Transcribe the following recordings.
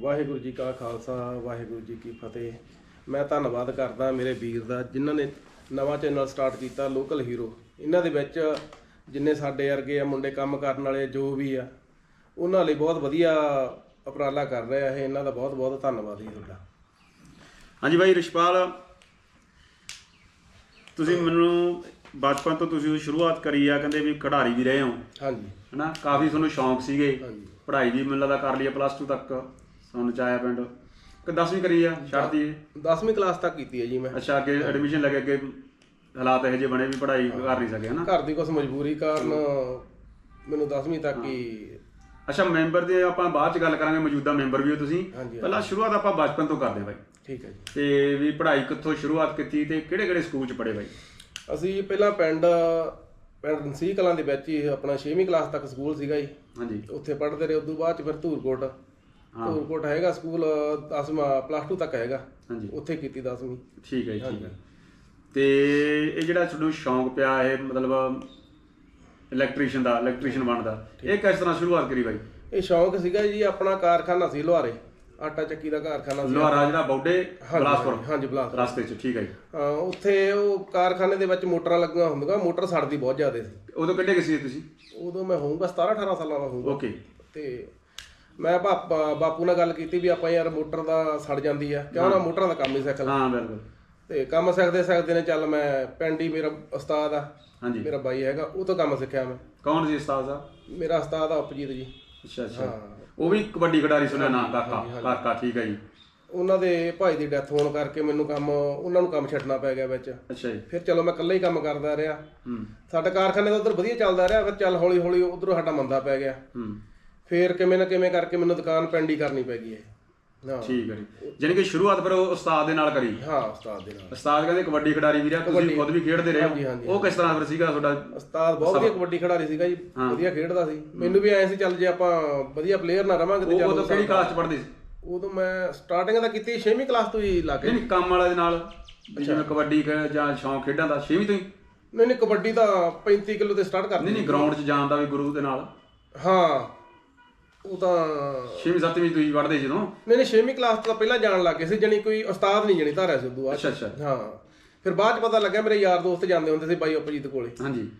ਵਾਹਿਗੁਰੂ ਜੀ ਕਾ ਖਾਲਸਾ ਵਾਹਿਗੁਰੂ ਜੀ ਕੀ ਫਤਿਹ। ਮੈਂ ਧੰਨਵਾਦ ਕਰਦਾ ਮੇਰੇ ਵੀਰ ਦਾ ਜਿਨ੍ਹਾਂ ਨੇ ਨਵਾਂ ਚੈਨਲ ਸਟਾਰਟ ਕੀਤਾ ਲੋਕਲ ਹੀਰੋ। ਇਹਨਾਂ ਦੇ ਵਿੱਚ ਜਿੰਨੇ ਸਾਡੇ ਵਰਗੇ ਆ ਮੁੰਡੇ ਕੰਮ ਕਰਨ ਵਾਲੇ ਜੋ ਵੀ ਆ ਉਹਨਾਂ ਲਈ ਬਹੁਤ ਵਧੀਆ ਉਪਰਾਲਾ ਕਰ ਰਿਹਾ ਇਹ। ਇਹਨਾਂ ਦਾ ਬਹੁਤ ਬਹੁਤ ਧੰਨਵਾਦ ਜੀ ਤੁਹਾਡਾ। ਹਾਂਜੀ ਭਾਈ ਰਿਸ਼ਪਾਲ ਤੁਸੀਂ ਮੈਨੂੰ ਬਚਪਨ ਤੋਂ ਤੁਸੀਂ ਸ਼ੁਰੂਆਤ ਕਰੀ ਆ ਕਹਿੰਦੇ ਵੀ ਖਿਡਾਰੀ ਵੀ ਰਹੇ ਹੋ। ਹਾਂਜੀ। ਹਨਾ ਕਾਫੀ ਤੁਹਾਨੂੰ ਸ਼ੌਂਕ ਸੀਗੇ। ਹਾਂਜੀ। ਪੜ੍ਹਾਈ ਵੀ ਮੈਨੂੰ ਲੱਗਦਾ ਕਰ ਲਈ ਪਲੱਸ 2 ਤੱਕ। ਸੁਣ ਚ ਆਇਆ ਪਿੰਡ। ਕਿ 10ਵੀਂ ਕਰੀ ਆ ਛੱਡਦੀ ਏ 10ਵੀਂ ਕਲਾਸ ਤੱਕ ਕੀਤੀ ਹੈ ਜੀ ਮੈਂ। ਅੱਛਾ ਅੱਗੇ ਐਡਮਿਸ਼ਨ ਲੱਗੇ ਅੱਗੇ ਹਾਲਾਤ ਇਹੋ ਜਿਹੇ ਬਣੇ ਵੀ ਪੜ੍ਹਾਈ ਕਰ ਨਹੀਂ ਸਕੇ ਹਨਾ ਘਰ ਦੀ ਕੁਝ ਮਜਬੂਰੀ ਕਾਰਨ ਮੈਨੂੰ 10ਵੀਂ ਤੱਕ ਹੀ। ਅੱਛਾ ਮੈਂਬਰ ਦੇ ਆਪਾਂ ਬਾਅਦ ਚ ਗੱਲ ਕਰਾਂਗੇ ਮੌਜੂਦਾ ਮੈਂਬਰ ਵੀ ਹੋ ਤੁਸੀਂ। ਪਹਿਲਾਂ ਸ਼ੁਰੂਆਤ ਆਪਾਂ ਬਚਪਨ ਤੋਂ ਕਰਦੇ ਹਾਂ ਭਾਈ ਠੀਕ ਹੈ ਜੀ। ਤੇ ਵੀ ਪੜ੍ਹਾਈ ਕਿੱਥੋਂ ਸ਼ੁਰੂਆਤ ਕੀਤੀ ਤੇ ਕਿਹੜੇ ਕਿਹੜੇ ਸਕੂਲ ਚ ਪੜ੍ਹੇ ਭਾਈ ਅਸੀਂ ਪਹਿਲਾਂ ਪਿੰਡ ਪਿੰਡ ਰਣਸੀ ਕਲਾਂ ਦੇ ਵਿੱਚ ਹੀ ਆਪਣਾ 6ਵੀਂ ਕਲਾਸ ਤੱਕ ਸਕੂਲ ਸੀਗਾ ਜੀ। ਹਾਂਜੀ। ਉੱਥੇ ਪੜ੍ਹਦੇ ਰਹੇ ਉਦੋਂ ਬਾਅਦ ਚ ਫਿਰ ਧੂਰਕੋਟ। ਧੂਰਕੋਟ ਹੈਗਾ ਸਕੂਲ 10ਵਾਂ ਪਲੱਸ 2 ਤੱਕ ਹੈਗਾ ਹਾਂਜੀ। ਉੱਥੇ ਕੀਤੀ 10ਵੀਂ ਠੀਕ ਹੈ ਜੀ ਠੀਕ ਹੈ। ਤੇ ਇਹ ਜਿਹੜਾ ਤੁਹਾਨੂੰ ਸ਼ੌਂਕ ਪਿਆ ਇਹ ਮਤਲਬ ਇਲੈਕਟ੍ਰੀਸ਼ੀਅਨ ਦਾ ਇਲੈਕਟ੍ਰੀਸ਼ੀਅਨ ਬਣਨ ਦਾ ਇਹ ਕਿਸ ਤਰ੍ਹਾਂ ਸ਼ੁਰੂਆਤ ਕਰੀ ਬਾਈ? ਇਹ ਸ਼ੌਂਕ ਸੀਗਾ ਜੀ ਆਪਣਾ ਕਾਰਖਾਨਾ ਸੀ ਲੋਹਾਰੇ। ਆਟਾ ਚੱਕੀ ਦਾ ਕਾਰਖਾਨਾ ਸੀ ਲੋਹਾਰਾ ਜਿਹੜਾ ਬੌਡੇ ਬਲਾਸਪੁਰ। ਹਾਂਜੀ ਬਲਾਸ ਰਸਤੇ 'ਚ ਠੀਕ ਹੈ ਜੀ। ਉੱਥੇ ਉਹ ਕਾਰਖਾਨੇ ਦੇ ਵਿੱਚ ਮੋਟਰਾਂ ਲੱਗੀਆਂ ਹੁੰਦੀਆਂ ਮੋਟਰ ਸੜਦੀ ਬਹੁਤ ਜ਼ਿਆਦਾ ਸੀ। ਉਦੋਂ ਕਿੱਡੇ ਕੁ ਸੀ ਤੁਸੀਂ? ਉਦੋਂ ਮੈਂ ਹੋਊਂਗਾ 17 18 ਸਾਲਾਂ ਦਾ ਹੋਊਂਗਾ। ਓਕੇ ਤੇ ਮੈਂ ਪਾਪਾ ਬਾਪੂ ਨਾਲ ਗੱਲ ਕੀਤੀ ਵੀ ਆਪਾਂ ਯਾਰ ਮੋਟਰ ਦਾ ਸੜ ਜਾਂਦੀ ਆ ਕਿਉਂ ਨਾ ਮੋਟਰਾਂ ਦਾ ਕੰਮ ਹੀ ਸਿੱਖ ਲੈ ਹਾਂ ਬਿਲਕੁਲ। ਤੇ ਕੰਮ ਸਿੱਖਦੇ ਸਿੱਖਦੇ ਨੇ ਚੱਲ ਮੈਂ ਪਿੰਡ ਹੀ ਮੇਰਾ ਉਸਤਾਦ ਆ ਹਾਂਜੀ। ਮੇਰਾ ਬਾਈ ਹੈਗਾ ਉਹ ਤੋਂ ਕੰਮ ਸਿੱਖਿਆ ਮੈਂ। ਕੌਣ ਸੀ ਉਸਤਾਦ ਸਾਹਿਬ? ਮੇਰਾ ਉਸਤਾਦ ਆ ਉਪਜੀਤ ਜੀ। ਅੱਛਾ ਅੱਛਾ। ਹਾਂ। ਉਹ ਵੀ ਕਬੱਡੀ ਖਿਡਾਰੀ ਸੁਣਿਆ ਨਾ ਕਾਕਾ। ਕਾਕਾ ਠੀਕ ਹੈ ਜੀ। ਉਹਨਾਂ ਦੇ ਭਾਈ ਦੀ ਡੈਥ ਹੋਣ ਕਰਕੇ ਮੈਨੂੰ ਕੰਮ ਉਹਨਾਂ ਨੂੰ ਕੰਮ ਛੱਡਣਾ ਪੈ ਗਿਆ ਵਿੱਚ। ਅੱਛਾ ਜੀ। ਫਿਰ ਚਲੋ ਮੈਂ ਇਕੱਲਾ ਹੀ ਕੰਮ ਕਰਦਾ ਰਿਹਾ। ਹੂੰ। ਸਾਡਾ ਕਾਰਖਾਨੇ ਦਾ ਉਧਰ ਵਧੀਆ ਚੱਲਦਾ ਰਿਹਾ ਫਿਰ ਚੱਲ ਹੌਲੀ ਹੌਲੀ ਉਧਰੋਂ ਸਾਡਾ ਮੰਦਾ ਪੈ ਗਿਆ। ਹੂੰ। ਫਿਰ ਕਿਵੇਂ ਨਾ ਕਿਵੇਂ ਕਰਕੇ ਮੈਨੂੰ ਦੁਕਾਨ ਪਿੰਡ ਕਰਨੀ ਪੈ ਗਈ ਹੈ ਹਾਂ। ਠੀਕ ਹੈ ਜੀ। ਜਾਣੀ ਕਿ ਸ਼ੁਰੂਆਤ ਫਿਰ ਉਹ ਉਸਤਾਦ ਦੇ ਨਾਲ ਕਰੀ। ਹਾਂ ਉਸਤਾਦ ਦੇ ਨਾਲ। ਉਸਤਾਦ ਕਹਿੰਦੇ ਕਬੱਡੀ ਖਿਡਾਰੀ ਵੀ ਰਿਹਾ ਤੁਸੀਂ ਖੁਦ ਵੀ ਖੇਡਦੇ ਰਹੇ ਹੋ। ਉਹ ਕਿਸ ਤਰ੍ਹਾਂ ਫਿਰ ਸੀਗਾ ਤੁਹਾਡਾ? ਉਸਤਾਦ ਬਹੁਤ ਵਧੀਆ ਕਬੱਡੀ ਖਿਡਾਰੀ ਸੀਗਾ ਜੀ ਵਧੀਆ ਖੇਡਦਾ ਸੀ। ਮੈਨੂੰ ਵੀ ਐ ਸੀ ਚੱਲ ਜੇ ਆਪਾਂ ਵਧੀਆ ਪਲੇਅਰ ਨਾ ਰਵਾਂਗੇ ਤੇ ਉਹ ਚੱਲ ਉਦੋਂ ਕਿਹੜੀ ਕਲਾਸ 'ਚ ਪੜ੍ਹਦੇ ਸੀ? ਉਦੋਂ ਮੈਂ ਸਟਾਰਟਿੰਗ ਤਾਂ ਕੀਤੀ 6ਵੀਂ ਕਲਾਸ ਤੋਂ ਹੀ ਲੱਗ ਨਹੀਂ ਨਹੀਂ ਕੰਮ ਵਾਲੇ ਦੇ ਨਾਲ। ਜਿਵੇਂ ਕਬੱਡੀ ਜਾਂ ਸ਼ੌਂਕ ਖੇਡਾਂ ਦਾ 6ਵੀਂ ਤੋਂ ਹੀ? ਨਹੀਂ ਨਹੀਂ ਕਬੱਡੀ ਤਾਂ 35 ਕਿਲੋ ਤੇ ਸਟਾਰਟ ਕਰਦੀ ਨਹੀਂ ਨਹੀਂ ਗਰਾਊਂਡ 'ਚ ਜਾਣ ਦਾ ਵੀ ਗੁਰੂ ਦੇ ਨਾਲ। ਹਾਂ। ਉਹ ਤਾਂ 6ਵੀਂ 7ਵੀਂ ਤੁਸੀਂ ਪੜ੍ਹਦੇ ਜਦੋਂ? ਨਹੀਂ ਨਹੀਂ 6ਵੀਂ ਕਲਾਸ ਤੋਂ ਤਾਂ ਪਹਿਲਾਂ ਜਾਣ ਲੱਗੇ ਸੀ ਜਣੀ ਕੋਈ ਉਸਤਾਦ ਨਹੀਂ ਜਣੀ ਧਾਰਿਆ ਸੀ ਉਦੋਂ ਬਾਅਦ ਅੱਛਾ ਅੱਛਾ। ਹਾਂ। ਫਿਰ ਬਾਅਦ ਚ ਪਤਾ ਲੱਗਿਆ ਮੇਰੇ ਯਾਰ ਦੋਸਤ ਜਾਂਦੇ ਹੁੰਦੇ ਸੀ ਬਾਈ ਉਪਜੀਤ ਕੋਲੇ। ਹਾਂਜੀ।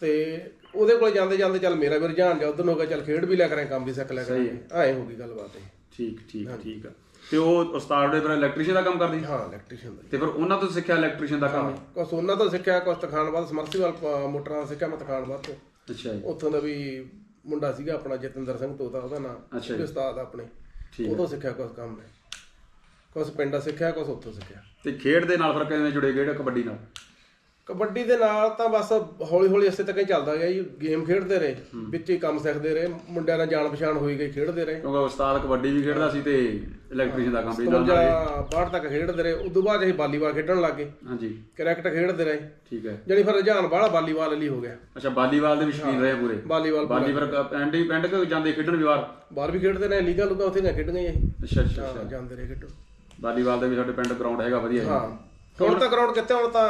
ਤੇ ਉਹਦੇ ਕੋਲੇ ਜਾਂਦੇ ਜਾਂਦੇ ਚੱਲ ਮੇਰਾ ਵੀ ਰੁਝਾਨ ਜਾ ਉਧਰ ਨੂੰ ਹੋ ਗਿਆ ਚੱਲ ਖੇਡ ਵੀ ਲਿਆ ਕਰਾਂ ਕੰਮ ਵੀ ਸਿੱਖ ਲਿਆ ਕਰਾਂ। ਐ ਹੋ ਗਈ ਗੱਲਬਾਤ ਇਹ। ਠੀਕ ਠੀਕ ਠੀਕ ਆ। ਤੇ ਉਹ ਉਸਤਾਦ ਦੇ ਫਿਰ ਇਲੈਕਟ੍ਰੀਸ਼ੀਅਨ ਦਾ ਕੰਮ ਕਰਦੀ? ਹਾਂ ਇਲੈਕਟ੍ਰੀਸ਼ੀਅਨ ਦਾ। ਤੇ ਫਿਰ ਉਹਨਾਂ ਤੋਂ ਸਿੱਖਿਆ ਇਲੈਕਟ੍ਰੀਸ਼ੀਅਨ ਦਾ ਕੰਮ? ਕੁਛ ਉਹਨਾਂ ਤੋਂ ਸਿੱਖਿਆ ਕੁਛ ਤਖਾਨਬਾਦ ਸਮਰਸੀਵਾਲ ਮੋਟਰਾਂ ਦਾ ਸਿੱਖਿਆ ਮੈਂ ਤਖਾਨਬਾਦ ਤੋਂ। ਅੱਛਾ ਜੀ। ਉੱਥੋਂ ਦਾ ਵੀ ਮੁੰਡਾ ਸੀਗਾ ਆਪਣਾ ਜਤਿੰਦਰ ਸਿੰਘ ਤੋਤਾ ਉਹਦਾ ਨਾਮ। ਅੱਛਾ ਉਹਦੇ ਉਸਤਾਦ ਆ ਆਪਣੇ। ਠੀਕ ਤੋਂ ਸਿੱਖਿਆ ਕੁਛ ਕੰਮ ਮੈਂ ਕੁਛ ਪਿੰਡਾਂ ਸਿੱਖਿਆ ਕੁਛ ਉੱਥੋਂ ਸਿੱਖਿਆ। ਤੇ ਖੇਡ ਦੇ ਨਾਲ ਫਿਰ ਕਿਵੇਂ ਜੁੜੇ ਗਏ ਕਬੱਡੀ ਨਾਲ? ਕਬੱਡੀ ਦੇ ਨਾਲ ਤਾਂ ਬਸ ਹੌਲੀ ਹੌਲੀ ਇਸੇ ਤੱਕ ਹੀ ਚੱਲਦਾ ਗਿਆ ਜੀ ਗੇਮ ਖੇਡਦੇ ਰਹੇ ਵਿੱਚ ਹੀ ਕੰਮ ਸਿੱਖਦੇ ਰਹੇ ਮੁੰਡਿਆਂ ਨਾਲ ਜਾਣ ਪਛਾਣ ਹੋਈ ਗਈ ਖੇਡਦੇ ਰਹੇ। ਕਿਉਂਕਿ ਉਸਤਾਦ ਕਬੱਡੀ ਵੀ ਖੇਡਦਾ ਸੀ ਤੇ ਇਲੈਕਟ੍ਰੀਸ਼ੀਅਨ ਦਾ ਕੰਮ ਵੀ ਨਾਲ 52 ਬਾਹਰ ਤੱਕ ਖੇਡਦੇ ਰਹੇ ਉਦੋਂ ਬਾਅਦ ਅਸੀਂ ਵਾਲੀਬਾਲ ਖੇਡਣ ਲੱਗ ਗਏ। ਹਾਂਜੀ। ਕ੍ਰਿਕਟ ਖੇਡਦੇ ਰਹੇ। ਠੀਕ ਹੈ। ਜਾਣੀ ਫਿਰ ਰੁਝਾਨ ਬਾਹਲਾ ਵਾਲੀਬਾਲ ਲਈ ਹੋ ਗਿਆ। ਅੱਛਾ ਵਾਲੀਬਾਲ ਦੇ ਵੀ ਸ਼ੌਕੀਨ ਰਹੇ ਪੂਰੇ? ਵਾਲੀਬਾਲ ਬਾਲੀ ਫਿਰ ਪਿੰਡ ਹੀ ਪਿੰਡ ਕਿ ਜਾਂਦੇ ਖੇਡਣ ਵੀ ਬਾਹਰ? ਬਾਹਰ ਵੀ ਖੇਡਦੇ ਰਹੇ ਲੀਗਲ ਲੁਗਾ ਉੱਥੇ ਨਾ ਅਸੀਂ ਅੱਛਾ ਅੱਛਾ ਜਾਂਦੇ ਰਹੇ ਖੇਡੋ ਵਾਲੀਬਾਲ ਦੇ ਵੀ ਸਾਡੇ ਪਿੰਡ ਗਰਾਊਂਡ ਹੈਗਾ ਵਧੀਆ ਹਾਂ। ਹੁਣ ਤਾਂ ਗਰਾਊਂਡ ਕਿੱਥੇ ਹੁਣ ਤਾਂ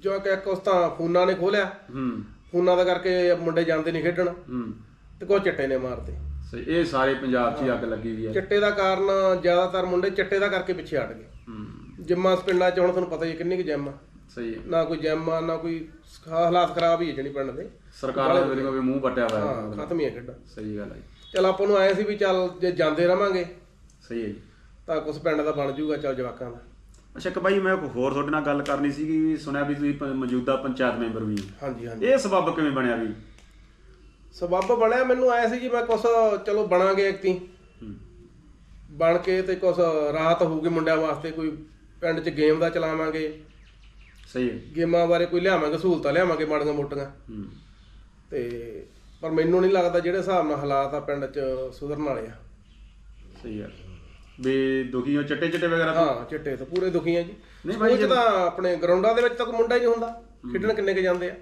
ਜੋ ਕਿ ਇੱਕ ਉਸ ਤਾਂ ਫੋਨਾਂ ਨੇ ਖੋਲਿਆ। ਹੂੰ। ਫੋਨਾਂ ਦਾ ਕਰਕੇ ਮੁੰਡੇ ਜਾਂਦੇ ਨਹੀਂ ਖੇਡਣ। ਹੂੰ। ਤੇ ਕੋਈ ਚਿੱਟੇ ਨੇ ਮਾਰਤੇ ਸਹੀ ਇਹ ਸਾਰੇ ਪੰਜਾਬ 'ਚ ਹੀ ਅੱਗ ਲੱਗੀ ਵੀ ਹੈ। ਚਿੱਟੇ ਦਾ ਕਾਰਨ ਜ਼ਿਆਦਾਤਰ ਮੁੰਡੇ ਚਿੱਟੇ ਦਾ ਕਰਕੇ ਪਿੱਛੇ ਹਟ ਗਏ। ਹੂੰ। ਜਿੰਮਾਂ ਪਿੰਡਾਂ 'ਚ ਹੁਣ ਤੁਹਾਨੂੰ ਪਤਾ ਹੀ ਹੈ ਕਿੰਨੀ ਕੁ ਜਿੰਮ ਆ। ਸਹੀ ਹੈ। ਨਾ ਕੋਈ ਜਿੰਮ ਆ ਨਾ ਕੋਈ ਹਾਲਾਤ ਖਰਾਬ ਹੀ ਹੈ ਜਣੀ ਪਿੰਡ ਦੇ। ਸਰਕਾਰਾਂ ਦੇ ਵੀ ਮੂੰਹ ਪੱਟਿਆ ਹੋਇਆ। ਹੈ। ਹਾਂ ਖਤਮ ਹੀ ਹੈ ਖੇਡਾਂ। ਸਹੀ ਗੱਲ ਹੈ ਜੀ। ਚਲ ਆਪਾਂ ਨੂੰ ਆਏ ਸੀ ਵੀ ਚੱਲ ਜੇ ਜਾਂਦੇ ਰਵਾਂਗੇ ਸਹੀ ਹੈ ਜੀ। ਤਾਂ ਕੁਝ ਪਿੰਡ ਦਾ ਬਣ ਜਾਊਗਾ ਚੱਲ ਜਵਾਕਾਂ ਦਾ। ਅੱਛਾ ਇੱਕ ਬਾਈ ਮੈਂ ਇੱਕ ਹੋਰ ਤੁਹਾਡੇ ਨਾਲ ਗੱਲ ਕਰਨੀ ਸੀਗੀ ਵੀ ਸੁਣਿਆ ਵੀ ਤੁਸੀਂ ਪ- ਮੌਜੂਦਾ ਪੰਚਾਇਤ ਮੈਂਬਰ ਵੀ। ਹੋ। ਹਾਂਜੀ ਹਾਂਜੀ। ਇਹ ਸਬਬ ਕਿਵੇਂ ਬਣਿਆ ਵੀ? ਸਬੱਬ ਬਣਿਆ ਮੈਨੂੰ ਆਇਆ ਸੀ ਜੀ ਮੈਂ ਕੁਛ ਚਲੋ ਬਣਾਂਗੇ ਇਕਤੀ ਹੂੰ। ਬਣ ਕੇ ਤੇ ਕੁਛ ਰਾਹਤ ਹੋਊਗੀ ਮੁੰਡਿਆਂ ਵਾਸਤੇ ਕੋਈ ਪਿੰਡ 'ਚ ਗੇਮ ਦਾ ਚਲਾਵਾਂਗੇ। ਸਹੀ ਹੈ। ਗੇਮਾਂ ਬਾਰੇ ਕੋਈ ਲਿਆਵਾਂਗੇ ਸਹੂਲਤਾਂ ਲਿਆਵਾਂਗੇ ਮਾੜੀਆਂ ਮੋਟੀਆਂ। ਹੂੰ। ਤੇ ਪਰ ਮੈਨੂੰ ਨਹੀਂ ਲੱਗਦਾ ਜਿਹੜੇ ਹਿਸਾਬ ਨਾਲ ਹਾਲਾਤ ਆ ਪਿੰਡ 'ਚ ਸੁਧਰਨ ਵਾਲੇ ਆ। ਸਹੀ ਹੈ। ਵੀ ਦੁਖੀ ਹੋ ਚਿੱਟੇ ਚਿੱਟੇ ਵਗੈਰਾ ਤੋਂ? ਹਾਂ ਚਿੱਟੇ ਤਾਂ ਪੂਰੇ ਦੁਖੀ ਆ ਜੀ। ਨਹੀਂ ਭਾਈ ਤਾਂ ਆਪਣੇ ਗਰਾਊਂਡਾਂ ਦੇ ਵਿੱਚ ਤਾਂ ਕੋਈ ਮੁੰਡਾ ਹੀ ਨਹੀਂ ਹੁੰਦਾ। ਖੇਡਣ ਕਿੰਨੇ ਕੇ ਜਾਂਦੇ ਆ?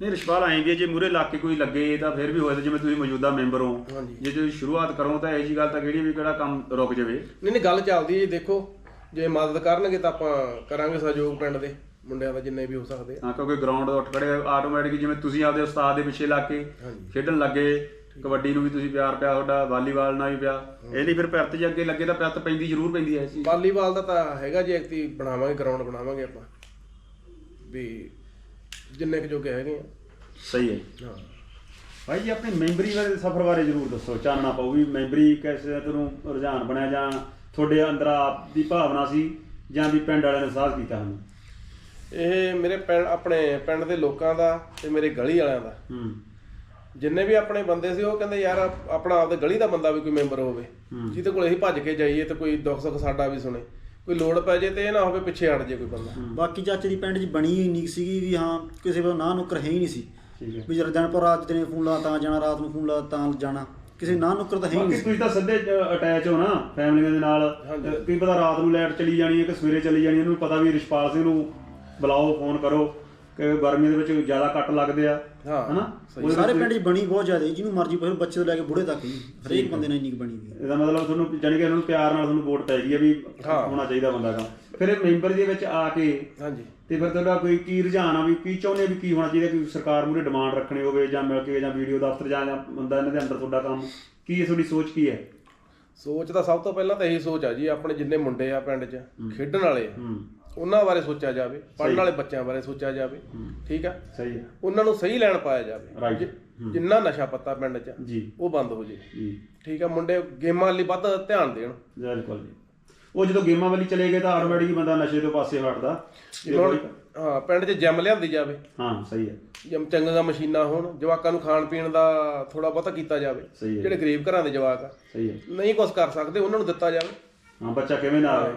ਨਹੀਂ ਰਿਸ਼ਵਾਲ ਆਏ ਵੀ ਹੈ, ਜੇ ਮੂਰੇ ਲਾ ਕੇ ਕੋਈ ਲੱਗੇ ਤਾਂ ਫਿਰ ਵੀ ਹੋਇਆ ਜਿਵੇਂ ਤੁਸੀਂ ਮੌਜੂਦਾ ਮੈਂਬਰ ਹੋ। ਹਾਂਜੀ। ਜੇ ਤੁਸੀਂ ਸ਼ੁਰੂਆਤ ਕਰੋ ਤਾਂ ਇਹੋ ਜੀ ਗੱਲ ਤਾਂ ਕਿਹੜੀ ਵੀ ਕਿਹੜਾ ਕੰਮ ਰੁਕ ਜਾਵੇ? ਨਹੀਂ ਨਹੀਂ ਗੱਲ ਚੱਲਦੀ ਹੈ ਜੀ ਦੇਖੋ ਜੇ ਮਦਦ ਕਰਨਗੇ ਤਾਂ ਆਪਾਂ ਕਰਾਂਗੇ ਸਹਿਯੋਗ ਪਿੰਡ ਦੇ ਮੁੰਡਿਆਂ ਦਾ ਜਿੰਨੇ ਵੀ ਹੋ ਸਕਦੇ ਆ। ਹਾਂ ਕਿਉਂਕਿ ਗਰਾਊਂਡ ਉੱਠ ਖੜੇ ਆਟੋਮੈਟਿਕ ਜਿਵੇਂ ਤੁਸੀਂ ਆਪਦੇ ਉਸਤਾਦ ਦੇ ਪਿੱਛੇ ਲੱਗ ਕੇ ਹਾਂਜੀ। ਖੇਡਣ ਲੱਗੇ ਕਬੱਡੀ ਨੂੰ ਵੀ ਤੁਸੀਂ ਪਿਆਰ ਪਿਆ ਤੁਹਾਡਾ ਵਾਲੀਬਾਲ ਨਾਲ ਵੀ ਪਿਆ। ਇਹ ਲਈ ਫਿਰ ਪਿਰਤ ਜੇ ਅੱਗੇ ਲੱਗੇ ਤਾਂ ਪਿਰਤ ਪੈਂਦੀ ਜ਼ਰੂਰ ਪੈਂਦੀ ਹੈ ਇਸ ਚੀਜ਼। ਵਾਲੀਬਾਲ ਦਾ ਤਾਂ ਹੈਗਾ ਜੀ ਐਕਟੀ ਬਣਾਵਾਂਗੇ ਗਰਾਊਂਡ ਬਣਾਵਾਂਗੇ ਆਪਾਂ। ਵੀ ਜਿੰਨੇ ਕੁ ਜੋਗੇ ਹੈਗੇ ਆ। ਸਹੀ ਹੈ। ਹਾਂ। ਭਾਈ ਜੀ ਆਪਣੀ ਮੈਂਬਰੀ ਬਾਰੇ ਸਫ਼ਰ ਬਾਰੇ ਜ਼ਰੂਰ ਦੱਸੋ ਚਾਨਣਾ ਪਾਓ ਵੀ ਮੈਂਬਰੀ ਕਿਵੇਂ ਤੁਹਾਨੂੰ ਰੁਝਾਨ ਬਣਿਆ ਜਾਂ ਤੁਹਾਡੇ ਅੰਦਰ ਆਪ ਦੀ ਭਾਵਨਾ ਸੀ ਜਾਂ ਵੀ ਪਿੰਡ ਵਾਲਿਆਂ ਨੇ ਸਾਥ ਕੀਤਾ ਹਨ ਇਹ ਮੇਰੇ ਪਿੰਡ ਆਪਣੇ ਪਿੰਡ ਦੇ ਲੋਕਾਂ ਦਾ ਤੇ ਮੇਰੇ ਗਲੀ ਵਾਲਿਆਂ ਦਾ। ਹੂੰ। ਜਿੰਨੇ ਵੀ ਆਪਣੇ ਬੰਦੇ ਸੀ ਉਹ ਕਹਿੰਦੇ ਯਾਰ ਆਪ- ਆਪਣਾ ਆਪਦੇ ਗਲੀ ਦਾ ਬੰਦਾ ਵੀ ਕੋਈ ਮੈਂਬਰ ਹੋਵੇ। ਜਿਹਦੇ ਕੋਲ ਅਸੀਂ ਭੱਜ ਕੇ ਜਾਈਏ ਤੇ ਕੋਈ ਦੁੱਖ ਸੁੱਖ ਸਾਡਾ ਵੀ ਸੁਣੇ। ਕੋਈ ਲੋੜ ਪੈ ਜੇ ਤੇ ਇਹ ਨਾ ਹੋਵੇ ਪਿੱਛੇ ਹਟ ਜੇ ਕੋਈ ਬੰਦਾ। ਬਾਕੀ ਚਾਚੇ ਦੀ ਪਿੰਡ 'ਚ ਬਣੀ ਹੀ ਨਹੀਂ ਸੀਗੀ ਵੀ ਹਾਂ ਕਿਸੇ ਕੋਲ ਨਾ ਨੁੱਕਰ ਹੈ ਹੀ ਨਹੀਂ ਸੀ। ਠੀਕ ਹੈ। ਵੀ ਜਦ ਦਿਨ ਪਰ ਰਾਤ ਦਿਨੇ ਫੋਨ ਲਾ ਤਾਂ ਜਾਣਾ ਰਾਤ ਨੂੰ ਫੋਨ ਲਾ ਤਾਂ ਜਾਣਾ। ਕਿਸੇ ਨਾ ਨੁੱਕਰ ਤਾਂ ਹੈ ਹੀ ਬਾਕੀ ਨਹੀਂ ਸੀ। ਤੁਸੀਂ ਤਾਂ ਸਿੱਧੇ ਅਟੈਚ ਹੋ ਨਾ ਫੈਮਲੀਆਂ ਦੇ ਨਾਲ। ਹਾਂਜੀ। ਕੀ ਪਤਾ ਰਾਤ ਨੂੰ ਲਾਈਟ ਚਲੀ ਜਾਣੀ ਹੈ ਕਿ ਸਵੇਰੇ ਚਲੀ ਜਾਣੀ ਹੈ ਇਹਨੂੰ ਪਤਾ ਵੀ ਰਿਸ਼ਪਾਲ ਸਿੰਘ ਨੂੰ ਬੁਲਾਓ ਫੋਨ ਕਰੋ। ਕਿ ਗਰਮੀ ਦੇ ਵਿੱਚ ਜ਼ਿਆਦਾ ਕੱਟ ਲੱਗਦੇ ਆ ਹਾਂ, ਹਨਾ? ਸਾਰੇ ਪਿੰਡ 'ਚ ਬਣੀ ਬਹੁਤ ਜ਼ਿਆਦਾ ਜਿਹਨੂੰ ਮਰਜ਼ੀ ਪੁੱਛ ਬੱਚੇ ਤੋਂ ਲੈ ਕੇ ਬੁੜੇ ਤੱਕ ਹੀ ਹਰੇਕ ਬੰਦੇ ਨਾਲ ਇੰਨੀ ਕੁ ਬਣੀ ਹੋਈ ਹੈ। ਇਹਦਾ ਮਤਲਬ ਤੁਹਾਨੂੰ ਜਾਣੀ ਕਿ ਇਹਨਾਂ ਨੂੰ ਪਿਆਰ ਨਾਲ ਤੁਹਾਨੂੰ ਵੋਟ ਪੈ ਗਈ ਹੈ ਵੀ। ਹੋਣਾ ਚਾਹੀਦਾ ਬੰਦਾ ਦਾ ਫਿਰ ਇਹ ਮੈਂਬਰ ਦੇ ਵਿੱਚ ਆ ਕੇ ਹਾਂਜੀ। ਤੇ ਫਿਰ ਤੁਹਾਡਾ ਕੋਈ ਕੀ ਰੁਝਾਨ ਆ ਵੀ ਕੀ ਚਾਹੁੰਦੇ ਵੀ ਕੀ ਹੋਣਾ ਚਾਹੀਦਾ ਕਿ ਸਰਕਾਰ ਮੂਰੇ ਡਿਮਾਂਡ ਰੱਖਣੀ ਹੋਵੇ ਜਾਂ ਮਿਲ ਕੇ ਜਾਂ ਵੀਡੀਓ ਦਫ਼ਤਰ ਜਾਂ ਜਾਂ ਬੰਦਾ ਇਹਨਾਂ ਦੇ ਅੰਦਰ ਤੁਹਾਡਾ ਕੰਮ ਕੀ ਹੈ ਤੁਹਾਡੀ ਸੋਚ ਕੀ ਹੈ? ਸੋਚ ਤਾਂ ਸਭ ਤੋਂ ਪਹਿਲਾਂ ਤਾਂ ਇਹੀ ਸੋਚ ਆ ਜੀ ਆਪਣੇ ਜਿੰਨੇ ਮੁੰਡੇ ਆ ਪਿੰਡ 'ਚ ਖੇਡਣ ਵਾਲੇ ਆ। ਹੂੰ। ਉਹਨਾਂ ਬਾਰੇ ਸੋਚਿਆ ਜਾਵੇ ਪੜ੍ਹਨ ਵਾਲੇ ਬੱਚਿਆਂ ਬਾਰੇ ਸੋਚਿਆ ਜਾਵੇ ਠੀਕ ਆ? ਸਹੀ ਹੈ ਉਹਨਾਂ ਨੂੰ ਸਹੀ ਲੈਣ ਪਾਇਆ ਜਾਵੇ। ਜਿ- ਜਿੰਨਾ ਨਸ਼ਾ ਪੱਤਾ ਪਿੰਡ 'ਚ ਜੀ। ਉਹ ਬੰਦ ਹੋ ਜੇ। ਜੀ। ਠੀਕ ਆ ਮੁੰਡੇ ਗੇਮਾਂ ਲਈ ਵੱਧ ਧਿਆਨ ਦੇਣ। ਬਿਲਕੁਲ ਜੀ। ਉਹ ਜਦੋਂ ਗੇਮਾਂ ਵਾਲੀ ਚਲੇ ਗਏ ਤਾਂ ਆਟੋਮੈਟਿਕ ਬੰਦਾ ਨਸ਼ੇ ਤੋਂ ਪਾਸੇ ਹਟਦਾ। ਇਹ ਹੁਣ ਕੋਈ- ਹਾਂ ਪਿੰਡ 'ਚ ਜਿਮ ਲਿਆਂਦੀ ਜਾਵੇ। ਹਾਂ ਸਹੀ ਹੈ ਜਿਮ ਚੰਗੀਆਂ ਮਸ਼ੀਨਾਂ ਹੋਣ ਜਵਾਕਾਂ ਨੂੰ ਖਾਣ ਪੀਣ ਦਾ ਥੋੜਾ ਬਹੁਤਾ ਕੀਤਾ ਜਾਵੇ। ਸਹੀ ਹੈ ਜਿਹੜੇ ਗਰੀਬ ਘਰਾਂ ਦੇ ਜਵਾਕ ਆ। ਸਹੀ ਹੈ ਨਹੀਂ ਕੁਝ ਕਰ ਸਕਦੇ ਉਹਨਾਂ ਨੂੰ ਦਿੱਤਾ ਜਾਵੇ। ਹਾਂ ਬੱਚਾ ਕਿਵੇਂ ਨਾ ਆਵੇ।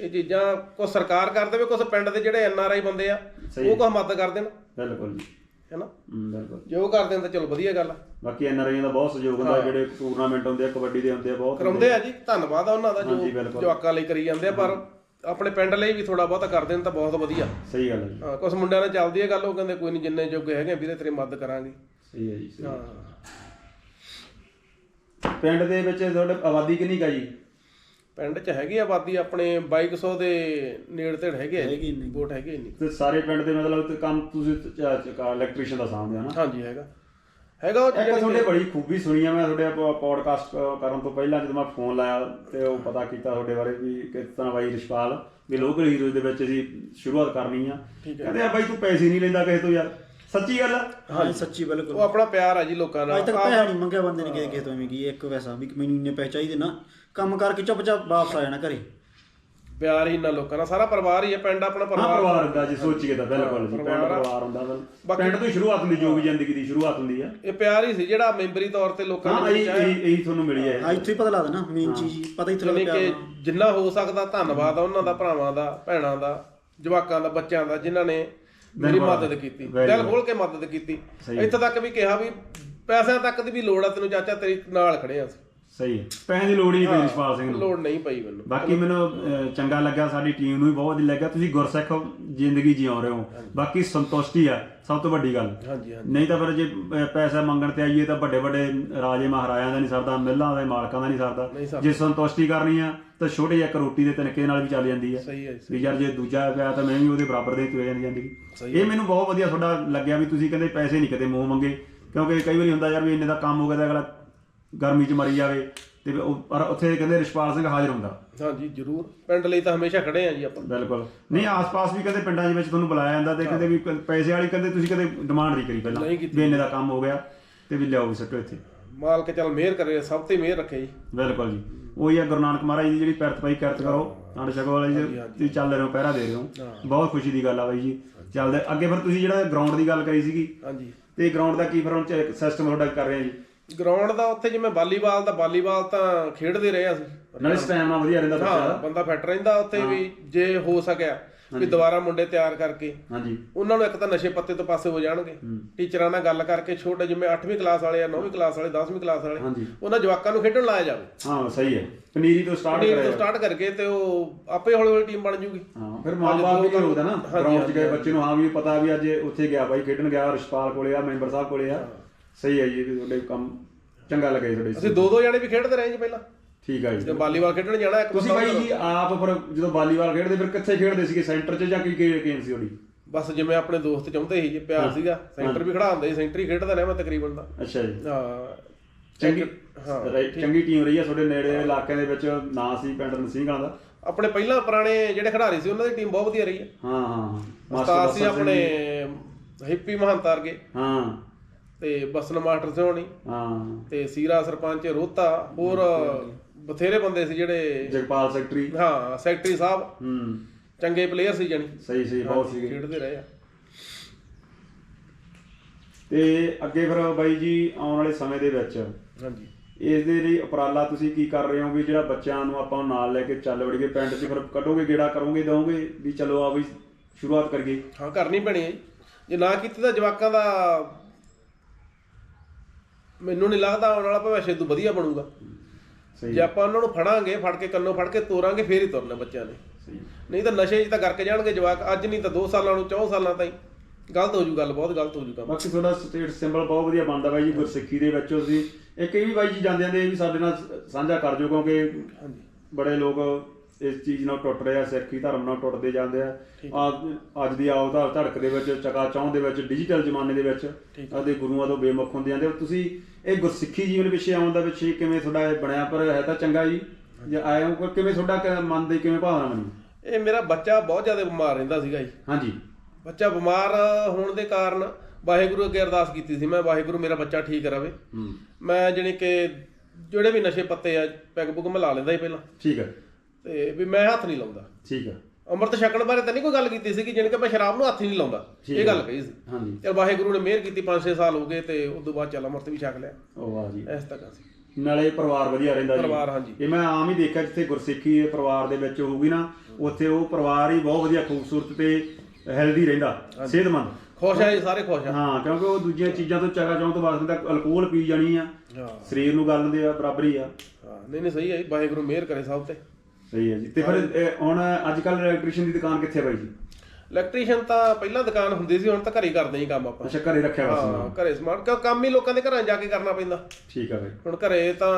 ਇਹ ਚੀਜ਼ਾਂ ਕੁਝ ਸਰਕਾਰ ਕਰ ਦੇਵੇ ਕੁਝ ਪਿੰਡ ਦੇ ਜਿਹੜੇ ਐਨ ਆਰ ਆਈ ਬੰਦੇ ਆ ਸਹੀ ਉਹ ਕੁਝ ਮਦਦ ਕਰ ਦੇਣ। ਬਿਲਕੁਲ ਜੀ। ਹੈਨਾ ਹਮ, ਬਿਲਕੁਲ। ਜੇ ਕਰ ਦੇਣ ਤਾਂ ਚਲੋ ਵਧੀਆ ਗੱਲ ਆ। ਬਾਕੀ ਐਨਆਰਆਈਆਂ ਦਾ ਬਹੁਤ ਸਹਿਯੋਗ ਹੁੰਦਾ ਜਿਹੜੇ ਟੂਰਨਾਮੈਂਟ ਹੁੰਦੇ ਆ ਕਬੱਡੀ ਦੇ ਹੁੰਦੇ ਆ ਬਹੁਤ ਕਰਾਉਂਦੇ ਆ। ਜੀ ਧੰਨਵਾਦ ਆ ਉਹਨਾਂ ਦਾ ਹਾਂਜੀ, ਜੋ ਬਿਲਕੁਲ। ਜਵਾਕਾਂ ਲਈ ਕਰੀ ਜਾਂਦੇ ਆ ਪਰ ਆਪਣੇ ਪਿੰਡ ਲਈ ਵੀ ਥੋੜਾ ਬਹੁਤਾ ਕਰ ਦੇਣ ਤਾਂ ਬਹੁਤ ਵਧੀਆ। ਸਹੀ ਗੱਲ ਹੈ ਜੀ। ਹਾਂ ਕੁਝ ਮੁੰਡਿਆਂ ਨਾਲ ਚੱਲਦੀ ਹੈ ਗੱਲ ਉਹ ਕਹਿੰਦੇ ਕੋਈ ਨਹੀਂ ਜਿੰਨੇ ਜੋਗੇ ਹੈਗੇ ਆ ਵੀਰੇ ਤੇਰੀ ਮਦਦ ਕਰਾਂਗੇ। ਸਹੀ ਹੈ ਜੀ ਸਹੀ। ਹਾਂ। ਪਿੰਡ ਦੇ ਵਿੱਚ ਤੁਹਾਡੇ ਆਬਾਦੀ ਕਿੰਨੀ ਕਾ ਜੀ? ਪਿੰਡ 'ਚ ਹੈਗੀ ਆਬਾਦੀ ਆਪਣੇ 2200 ਦੇ ਨੇੜੇ ਤੇੜ ਹੈਗੇ ਆ ਹੈਗੀ ਇੰਨੀ। ਵੋਟ ਹੈਗੇ ਨਹੀਂ ਤੇ ਸਾਰੇ ਪਿੰਡ ਦੇ ਮਤਲਬ ਤੇ ਕੰਮ ਤੁਸੀਂ ਇਲੈਕਟ੍ਰੀਸ਼ੀਅਨ ਦਾ ਸਾਹਮਣੇ ਹਨਾ ਹਾਂਜੀ ਹੈਗਾ। ਹੈਗਾ ਉਹ ਇੱਕ ਤੁਹਾਡੇ ਬੜੀ ਖੂਬੀ ਸੁਣੀ ਆ ਮੈਂ ਤੁਹਾਡੇ ਪੋਡਕਾਸਟ ਕਰਨ ਤੋਂ ਪਹਿਲਾਂ ਜਦੋਂ ਮੈਂ ਫੋਨ ਲਾਇਆ ਤੇ ਉਹ ਪਤਾ ਕੀਤਾ ਤੁਹਾਡੇ ਬਾਰੇ ਵੀ ਕਿਸ ਤਰ੍ਹਾਂ ਬਾਈ ਰਿਸ਼ਪਾਲ ਵੀ ਲੋਕਲ ਹੀਰੋਜ਼ ਦੇ ਵਿੱਚ ਅਸੀਂ ਸ਼ੁਰੂਆਤ ਕਰਨੀ ਆ। ਕਹਿੰਦੇ ਆ ਬਾਈ ਤੂੰ ਪੈਸੇ ਨਹੀਂ ਲੈਂਦਾ ਕਿਸੇ ਤੋਂ ਯਾਰ। ਸੱਚੀ ਗੱਲ ਆ? ਹਾਂ ਸੱਚੀ ਉਹ ਬਿਲਕੁਲ ਆਪਣਾ ਪਿਆਰ ਆ ਜੀ ਲੋਕਾਂ ਨਾਲ ਅੱਜ ਤੱਕ ਪੈਸਾ ਨਹੀਂ ਮੰਗਿਆ ਬੰਦੇ ਨੇ ਕਿਸੇ ਕਿਸੇ ਤੋਂ ਐਵੇਂ ਕੀ ਇੱਕ ਪੈਸਾ ਵੀ ਮੈਨੂੰ ਇੰਨੇ ਪੈਸੇ ਚਾਹੀਦੇ ਨਾ। ਕੰਮ ਕਰਕੇ ਚੁੱਪਚਾਪ ਵਾਪਸ ਆ ਜਾਣਾ ਘਰੇ। ਪਿਆਰ ਹੀ ਇੰਨਾ ਲੋਕਾਂ ਨਾਲ ਸਾਰਾ ਪਰਿਵਾਰ ਹੀ ਹੈ ਪਿੰਡ ਆਪਣਾ ਹਾਂ ਪਰਿਵਾਰ। ਪਰਿਵਾਰ ਹੁੰਦਾ ਜੀ ਸੋਚੀਏ ਤਾਂ ਬਿਲਕੁਲ ਜੀ ਪਿੰਡ ਪਰਿਵਾਰ ਹੁੰਦਾ ਬਿਲਕੁਲ ਪਿੰਡ ਤੋਂ ਹੀ ਸ਼ੁਰੂਆਤ ਹੁੰਦੀ ਜੋ ਵੀ ਜ਼ਿੰਦਗੀ ਦੀ ਸ਼ੁਰੂਆਤ ਹੁੰਦੀ ਆ। ਇਹ ਪਿਆਰ ਹੀ ਸੀ ਜਿਹੜਾ ਮੈਂਬਰੀ ਤੌਰ ਤੇ ਲੋਕਾਂ ਹਾਂ ਨੇ ਇਹ ਇਹ ਇਹ ਤੁਹਾਨੂੰ ਮਿਲੀ ਹੈ ਹਾਂ ਇੱਥੇ ਹੀ ਪਤਾ ਲੱਗਦਾ ਨਾ ਮੇਨ ਚੀਜ਼ ਹੀ ਪਤਾ ਇੱਥੇ ਯਾਨੀ ਲੱਗਦਾ ਕਿ ਪਿਆਰ ਜਿੰਨਾ ਹੋ ਸਕਦਾ ਧੰਨਵਾਦ ਆ ਉਹਨਾਂ ਦਾ ਭਰਾਵਾਂ ਦਾ ਭੈਣਾਂ ਦਾ ਜਵਾਕਾਂ ਦਾ ਬੱਚਿਆਂ ਦਾ ਜਿਨ੍ਹਾਂ ਨੇ ਮੇਰੀ। ਮਦਦ ਕੀਤੀ। ਦਿਲ. ਖੋਲ ਕੇ ਮਦਦ ਕੀਤੀ। ਇੱਥੇ ਤੱਕ ਵੀ ਕਿਹਾ ਵੀ ਪੈਸਿਆਂ ਤੱਕ ਦੀ ਵੀ ਲੋੜ ਆ ਤੈਨੂੰ ਚਾਚਾ ਤੇਰੀ ਨਾਲ ਖੜੇ ਆ। ਸਹੀ ਪੈਸੇ ਦੀ ਲੋੜ ਹੀ ਨਹੀਂ ਪਈ ਰਿਸ਼ਪਾਲ ਸਿੰਘ ਨੂੰ। ਲੋੜ ਨਹੀਂ ਪਈ ਮੈਨੂੰ। ਬਾਕੀ ਮੈਨੂੰ ਚੰਗਾ ਲੱਗਾ ਸਾਡੀ ਟੀਮ ਨੂੰ ਵੀ ਬਹੁਤ ਵਧੀਆ ਲੱਗਾ ਤੁਸੀਂ ਗੁਰਸਿੱਖ ਜ਼ਿੰਦਗੀ ਜਿਉ ਰਹੇ ਹੋ। ਬਾਕੀ ਸੰਤੁਸ਼ਟੀ ਆ ਸਭ ਤੋਂ ਵੱਡੀ ਗੱਲ। ਹਾਂਜੀ ਹਾਂਜੀ। ਨਹੀਂ ਤਾਂ ਫਿਰ ਜੇ ਪੈਸਾ ਮੰਗਣ ਤੇ ਆਈਏ ਤਾਂ ਵੱਡੇ ਵੱਡੇ ਰਾਜੇ ਮਹਾਰਾਜਿਆਂ ਦਾ ਨਹੀਂ ਸਰਦਾ ਮਿੱਲਾਂ ਦੇ ਮਾਲਕਾਂ ਦਾ ਨਹੀਂ ਸਰਦਾ। ਜੇ ਸੰਤੁਸ਼ਟੀ ਕਰਨੀ ਆ ਤਾਂ ਛੋਟੇ ਜਿਹੇ ਰੋਟੀ ਦੇ ਤਿਨਕੇ ਨਾਲ ਵੀ ਚੱਲ ਜਾਂਦੀ ਸਹੀ ਹੈ ਵੀ ਯਾਰ ਜੇ ਦੂਜਾ ਪਿਆ ਤਾਂ ਮੈਂ ਵੀ ਉਹਦੇ ਬਰਾਬਰ ਦੇ ਤੁਰੇ ਜਾਂਦੀ ਸਹੀ ਇਹ ਮੈਨੂੰ ਬਹੁਤ ਵਧੀਆ ਤੁਹਾਡਾ ਲੱਗਿਆ ਵੀ ਤੁਸੀਂ ਕਹਿੰਦੇ ਪੈਸੇ ਨਹੀਂ ਕਦੇ ਮੂੰਹ ਮੰਗੇ। ਕਿਉਂਕਿ ਕਈ ਵਾਰੀ ਹੁੰਦਾ ਯਾਰ ਵੀ ਇੰਨੇ ਦਾ ਕੰਮ ਹੋ ਗਿਆ ਤਾਂ ਅਗਲਾ ਗਰਮੀ 'ਚ ਮਰੀ ਜਾਵੇ ਤੇ ਪਰ ਉੱਥੇ ਕਹਿੰਦੇ ਰਿਸ਼ਪਾਲ ਸਿੰਘ ਹਾਜ਼ਰ ਹੁੰਦਾ। ਹਾਂਜੀ ਜ਼ਰੂਰ। ਪਿੰਡ ਲਈ ਤਾਂ ਹਮੇਸ਼ਾ ਖੜੇ ਆ ਜੀ ਆਪਾਂ। ਬਿਲਕੁਲ। ਨਹੀਂ ਆਸ-ਪਾਸ ਵੀ ਕਹਿੰਦੇ ਪਿੰਡਾਂ ਦੇ ਵਿੱਚ ਤੁਹਾਨੂੰ ਬੁਲਾਇਆ ਜਾਂਦਾ ਤੇ ਕਹਿੰਦੇ ਵੀ ਪੈਸੇ ਵਾਲੀ ਕਹਿੰਦੇ ਤੁਸੀਂ ਕਦੇ ਡਿਮਾਂਡ ਨਹੀਂ ਕਰੀ ਪਹਿਲਾਂ। ਵੀ ਇੰਨੇ ਦਾ ਕੰਮ ਹੋ ਗਿਆ ਤੇ ਵੀ ਲਿਆਓ ਵੀ ਸੱਟੋ ਇੱਥੇ। ਮਾਲਕ ਚੱਲ ਮਿਹਰ ਕਰੇ ਸਭ ਤੇ ਮਿਹਰ ਰੱਖੇ ਜੀ। ਬਿਲਕੁਲ ਜੀ। ਉਹੀ ਆ ਗੁਰੂ ਨਾਨਕ ਮਹਾਰਾਜ ਦੀ ਜਿਹੜੀ ਪਿਰਤ ਪਈ ਕਿਰਤ ਕਰੋ। ਨਾਨਕ ਛਕੋ ਵਾਲੇ ਜੀ ਤੁਸੀਂ ਚੱਲ ਰਹੇ ਹੋ ਪਹਿਰਾ ਦੇ ਰਹੇ ਹੋ। ਬਹੁਤ ਖੁਸ਼ੀ ਦੀ ਗੱਲ ਆ ਬਾਈ ਜੀ। ਚੱਲਦੇ ਅੱਗੇ ਫਿਰ ਤੁਸੀਂ ਜਿਹੜਾ ਗਰਾਊਂਡ ਦੀ ਗੱਲ ਕਰੀ ਸੀਗੀ ਹਾਂਜੀ। ਤੇ ਗਰਾਊਂਡ ਦਾ ਕੀ ਫਿਰ ਹੁਣ ਸਿਸਟਮ ਤੁਹਾਡਾ ਕਰ ਰਹੇ ਆ ਜੀ? ਗਰਾਊਂਡ ਦਾ ਉੱਥੇ ਜਿਵੇਂ ਵਾਲੀਬਾਲ ਦਾ ਵਾਲੀਬਾਲ ਤਾਂ ਖੇਡਦੇ ਰਹੇ ਅਸੀਂ। ਨਾਲੇ ਸਟੈਮਨਾ ਵਧੀਆ ਰਹਿੰਦਾ ਬੱਚਾ ਬੰਦਾ ਫਿੱਟ ਰਹਿੰਦਾ ਉੱਥੇ ਵੀ ਜੇ ਹੋ ਸਕਿਆ। ਵੀ ਦੁਬਾਰਾ ਮੁੰਡੇ ਤਿਆਰ ਕਰਕੇ ਹਾਂਜੀ। ਉਹਨਾਂ ਨੂੰ ਇੱਕ ਤਾਂ ਨਸ਼ੇ ਪੱਤੇ ਤੋਂ ਪਾਸੇ ਹੋ ਜਾਣਗੇ। ਟੀਚਰਾਂ ਨਾਲ ਗੱਲ ਕਰਕੇ ਛੋਟੇ ਜਿਵੇਂ 8ਵੀਂ ਕਲਾਸ ਵਾਲੇ ਆ 9ਵੀਂ ਕਲਾਸ ਵਾਲੇ 10ਵੀਂ ਕਲਾਸ ਵਾਲੇ ਉਹਨਾਂ ਜਵਾਕਾਂ ਨੂੰ ਖੇਡਣ ਲਾਇਆ ਜਾਵੇ। ਹਾਂ ਸਹੀ ਹੈ। ਪਨੀਰੀ ਤੋਂ ਸਟਾਰਟ ਟੀਮ ਕਰਿਆ ਤੋਂ ਸਟਾਰਟ ਕਰਕੇ ਤੇ ਉਹ ਆਪੇ ਹੌਲੀ ਹੌਲੀ ਟੀਮ ਬਣ ਜੂਗੀ। ਹਾਂ ਫਿਰ ਮਾਂ-ਬਾਪ ਵੀ ਹੋਊਗਾ ਨਾ ਗਰਾਊਂਡ 'ਚ ਗਏ ਬੱਚੇ ਨੂੰ ਹਾਂ ਵੀ ਪਤਾ ਵੀ ਅੱਜ ਉੱਥੇ ਗਿਆ ਬਾਈ ਖੇਡਣ ਗਿਆ ਰਿਸ਼ਪਾਲ ਕੋਲੇ ਆ ਮੈਂਬਰ ਸਾਹਿਬ ਕੋਲੇ ਆ। ਸਹੀ ਹੈ ਜੀ ਤੁਹਾਡੇ ਕੰਮ ਚੰਗਾ ਲੱਗਿਆ ਤੁਹਾਡੇ ਅਸੀਂ ਦੋ ਦੋ ਜਣੇ ਵੀ ਖੇਡਦੇ ਰਹੇ ਜੀ ਪਹਿਲਾਂ। ਠੀਕ ਆ ਜੀ। ਜੇ ਵਾਲੀਬਾਲ ਖੇਡਣ ਜਾਣਾ ਇੱਕ ਤੁਸੀਂ ਬਾਈ ਜੀ ਆਪ ਫਿਰ ਜਦੋਂ ਵਾਲੀਬਾਲ ਖੇਡਦੇ ਫਿਰ ਕਿੱਥੇ ਖੇਡਦੇ ਸੀਗੇ? ਸੈਂਟਰ 'ਚ ਜਾਂ ਕੀ ਗੇਮ ਸੀ ਤੁਹਾਡੀ ਬਸ ਜਿਵੇਂ ਆਪਣੇ ਦੋਸਤ ਚਾਹੁੰਦੇ ਸੀ ਜੇ ਪਿਆਰ ਸੀਗਾ ਸੈਂਟਰ ਵੀ ਖੜਾ ਹੁੰਦਾ ਸੀ ਸੈਂਟਰ ਹੀ ਖੇਡਦਾ ਰਿਹਾ ਮੈਂ ਤਕਰੀਬਨ ਦਾ ਅੱਛਾ ਜੀ। ਹਾਂ। ਚੰਗੀ ਹਾਂ, ਚੰਗੀ ਟੀਮ ਰਹੀ ਆ ਤੁਹਾਡੇ ਨੇੜੇ ਇਲਾਕਿਆਂ ਦੇ ਵਿੱਚ ਨਾਂ ਸੀ ਪਿੰਡ ਨਸੀਂਗਾਂ ਦਾ। ਆਪਣੇ ਪਹਿਲਾਂ ਪੁਰਾਣੇ ਜਿਹੜੇ ਖਿਡਾਰੀ ਸੀ ਉਹਨਾਂ ਦੀ ਟੀਮ ਬਹੁਤ ਵਧੀਆ ਰਹੀ ਹੈ ਹਾਂ ਹਾਂ। ਮਾਸਟਰ ਸੀ ਆਪਣੇ। ਹਿੱਪੀ ਮਹੰਤ ਵਰਗੇ। ਹਾਂ। ਤੇ ਬਸਨ ਮਾਸਟਰ ਸੀ ਹੋਣੀ ਹਾਂ। ਤੇ ਸੀਰਾ ਸਰਪੰਚ ਰੋਤਾ ਹੋਰ ਬਥੇਰੇ ਬੰਦੇ ਸੀ ਜਿਹੜੇ ਜਗਪਾਲ ਸੈਕਟਰੀ। ਹਾਂ ਸੈਕਟਰੀ ਸਾਹਿਬ। ਹੂੰ। ਚੰਗੇ ਪਲੇਅਰ ਸੀ ਜਾਣੀ। ਸਹੀ ਸਹੀ ਬਹੁਤ ਸੀਗੇ। ਖੇਡਦੇ ਰਹੇ ਆ। ਤੇ ਅੱਗੇ ਫਿਰ ਬਾਈ ਜੀ ਆਉਣ ਵਾਲੇ ਸਮੇਂ ਦੇ ਵਿੱਚ ਹਾਂਜੀ। ਇਸ ਦੇ ਲਈ ਉਪਰਾਲਾ ਤੁਸੀਂ ਕੀ ਕਰ ਰਹੇ ਹੋ ਵੀ ਜਿਹੜਾ ਬੱਚਿਆਂ ਨੂੰ ਆਪਾਂ ਨਾਲ ਲੈ ਕੇ ਚੱਲ ਵੜੀਏ ਪਿੰਡ 'ਚ ਫਿਰ ਕੱਢੋਗੇ ਗੇੜਾ ਕਰੋਗੇ ਦਵੋਗੇ ਵੀ ਚਲੋ ਆ ਵੀ ਸ਼ੁਰੂਆਤ ਕਰੀਏ? ਹਾਂ ਕਰਨੀ ਪੈਣੀ ਹੈ ਜੀ। ਨਾ ਕੀਤੀ ਤਾਂ ਜਵਾਕਾਂ ਦਾ ਮੈਨੂੰ ਨਹੀਂ ਲੱਗਦਾ ਆਉਣ ਵਾਲਾ ਭਵਿੱਖ ਇਦੋਂ ਵਧੀਆ ਬਣੂਗਾ। ਜੇ ਆਪਾਂ ਉਹਨਾਂ ਨੂੰ ਫੜਾਂਗੇ ਫੜ ਕੇ ਕੰਨੋਂ ਫੜ ਕੇ ਤੋਰਾਂਗੇ ਫੇਰ ਹੀ ਤੁਰਨਾ ਬੱਚਿਆਂ ਨੇ ਨਹੀਂ ਤਾਂ ਨਸ਼ੇ 'ਚ ਤਾਂ ਕਰਕੇ ਜਾਣਗੇ ਜਵਾਕ ਅੱਜ ਨਹੀਂ ਤਾਂ 2 ਸਾਲਾਂ ਨੂੰ 4 ਸਾਲਾਂ ਤਾਈਂ। ਗਲਤ ਹੋ ਜੂ ਗੱਲ ਬਹੁਤ ਗਲਤ ਹੋ ਜੂ ਕੰਮ। ਬਾਕੀ ਤੁਹਾਡਾ ਸਟੇਟ ਸਿੰਬਲ ਬਹੁਤ ਵਧੀਆ ਬਣਦਾ ਬਾਈ ਜੀ ਗੁਰਸਿੱਖੀ ਦੇ ਵਿੱਚ ਤੁਸੀਂ। ਇੱਕ ਇਹ ਵੀ ਬਾਈ ਜੀ ਜਾਂਦੇ ਆਂਦੇ ਇਹ ਵੀ ਸਾਡੇ ਨਾਲ ਸਾਂਝਾ ਕਰ ਜੋ ਕਿਉਂਕਿ ਬੜੇ ਲੋਕ ਇਸ ਚੀਜ਼ ਨਾਲ ਟੁੱਟ ਰਹੇ ਸਿੱਖੀ ਧਰਮ ਨਾਲ ਟੁੱਟਦੇ ਜਾਂਦੇ ਆ। ਅੱਜ ਦੀ ਆਉ ਧੜਕ ਦੇ ਵਿੱਚ ਚਕਾ ਚੌਂ ਦੇ ਵਿੱਚ ਡਿਜੀਟਲ ਜ਼ਮਾਨੇ ਦੇ ਵਿੱਚ ਆਦੇ ਗੁਰੂਆਂ ਤੋਂ ਬੇਮੁਖ ਹੁੰਦੇ ਜਾਂਦੇ ਤੁਸੀਂ ਇਹ ਗੁਰਸਿੱਖੀ ਜੀਵਨ ਪਿੱਛੇ ਆਉਣ ਦਾ ਪਿੱਛੇ ਕਿਵੇਂ ਤੁਹਾਡਾ ਇਹ ਬਣਿਆ? ਪਰ ਹੈ ਤਾਂ ਚੰਗਾ ਜੀ। ਜੇ ਆਏ ਹੋ ਕਿਵੇਂ ਤੁਹਾਡਾ ਮਨ ਦੀ ਕਿਵੇਂ ਭਾਵਨਾ ਬਣੀ? ਇਹ ਮੇਰਾ ਬੱਚਾ ਬਹੁਤ ਜ਼ਿਆਦਾ ਬਿਮਾਰ ਰਹਿੰਦਾ ਸੀਗਾ ਜੀ। ਹਾਂਜੀ। ਬੱਚਾ ਬਿਮਾਰ ਹੋਣ ਦੇ ਕਾਰਨ ਵਾਹਿਗੁਰੂ ਅੱਗੇ ਅਰਦਾਸ ਕੀਤੀ ਸੀ ਮੈਂ ਵਾਹਿਗੁਰੂ ਮੇਰਾ ਬੱਚਾ ਠੀਕ ਰਵੇ। ਹੂੰ। ਮੈਂ ਜਾਣੀ ਕਿ ਜਿਹੜੇ ਵੀ ਨਸ਼ੇ ਪੱਤੇ ਆ ਪੈਗ ਪੁਗ ਮੈਂ ਲਾ ਲੈਂਦਾ ਸੀ ਪਹਿਲਾਂ। ਠੀਕ ਹੈ ਤੇ ਵੀ ਮੈਂ ਹੱਥ ਨਹੀਂ ਲਾਉਂਦਾ। ਠੀਕ ਹੈ ਅੰਮ੍ਰਿਤ ਛਕਣ ਬਾਰੇ ਤਾਂ ਨਹੀਂ ਕੋਈ ਗੱਲ ਕੀਤੀ ਸੀ ਕਿ ਜਾਣੀ ਕਿ ਮੈਂ ਸ਼ਰਾਬ ਨੂੰ ਹੱਥ ਹੀ ਨਹੀਂ ਲਾਉਂਦਾ। ਇਹ। ਗੱਲ ਕਹੀ ਸੀ। ਹਾਂਜੀ। ਚਲ ਵਾਹਿਗੁਰੂ ਨੇ ਮਿਹਰ ਕੀਤੀ 5-6 ਸਾਲ ਹੋ ਗਏ ਤੇ ਉਸ ਤੋਂ ਬਾਅਦ ਚੱਲ ਅੰਮ੍ਰਿਤ ਵੀ ਛਕ ਲਿਆ। ਉਹ ਵਾਹ ਜੀ। ਇਸ ਤੱਕ ਸੀ। ਨਾਲੇ ਪਰਿਵਾਰ ਵਧੀਆ ਰਹਿੰਦਾ ਜੀ। ਪਰਿਵਾਰ, ਹਾਂਜੀ। ਇਹ ਮੈਂ ਆਮ ਹੀ ਦੇਖਿਆ ਜਿੱਥੇ ਗੁਰਸਿੱਖੀ ਦੇ ਪਰਿਵਾਰ ਦੇ ਵਿੱਚ ਹੋਊਗੀ ਨਾ ਉੱਥੇ ਉਹ ਪਰਿਵਾਰ ਹੀ ਬਹੁਤ ਵਧੀਆ ਖੂਬਸੂਰਤ ਤੇ ਹੈਲਦੀ ਰਹਿੰਦਾ ਸਿਹਤਮੰਦ। ਖੁਸ਼ ਆ ਜੀ ਸਾਰੇ ਖੁਸ਼ ਆ। ਹਾਂ ਕਿਉਂਕਿ ਉਹ ਦੂਜੀਆਂ ਚੀਜ਼ਾਂ ਤੋਂ ਚਗਾ ਚਾਉਂ ਤੋਂ ਬਾਅਦ ਤੱਕ ਅਲਕੋਹਲ ਪੀ ਜਾਣੀ ਆ। ਸਰੀਰ ਨੂੰ ਗੱਲ ਦੇ ਆ ਬਰਾਬਰੀ ਆ। ਹਾਂ ਨਹੀਂ ਨਹੀਂ ਸਹੀ ਹੈ ਵਾਹਿਗੁਰੂ ਮਿਹਰ ਕਰੇ ਸਭ ਤੇ। ਸਹੀ ਹੈ ਜੀ। ਤੇ ਫਿਰ ਇਹ ਹੁਣ ਅੱਜ ਕੱਲ ਇਲੈਕਟ੍ਰੀਸ਼ੀਅਨ ਦੀ ਦੁਕਾਨ ਕਿੱਥੇ ਬਾਈ ਜੀ? ਇਲੈਕਟ੍ਰੀਸ਼ੀਅਨ ਤਾਂ ਪਹਿਲਾਂ ਦੁਕਾਨ ਹੁੰਦੀ ਸੀ ਹੁਣ ਤਾਂ ਘਰੇ ਹੀ ਕਰਦੇ ਜੀ ਕੰਮ ਆਪਾਂ। ਅੱਛਾ ਘਰੇ ਰੱਖਿਆ ਹੋਇਆ ਹਾਂ ਸਮਾਨ ਘਰੇ ਸਮਾਨ। ਕਿਉਂ ਕੰਮ ਹੀ ਲੋਕਾਂ ਦੇ ਘਰਾਂ ਜਾ ਕੇ ਕਰਨਾ ਪੈਂਦਾ। ਠੀਕ ਆ ਬਾਈ। ਹੁਣ ਘਰੇ ਤਾਂ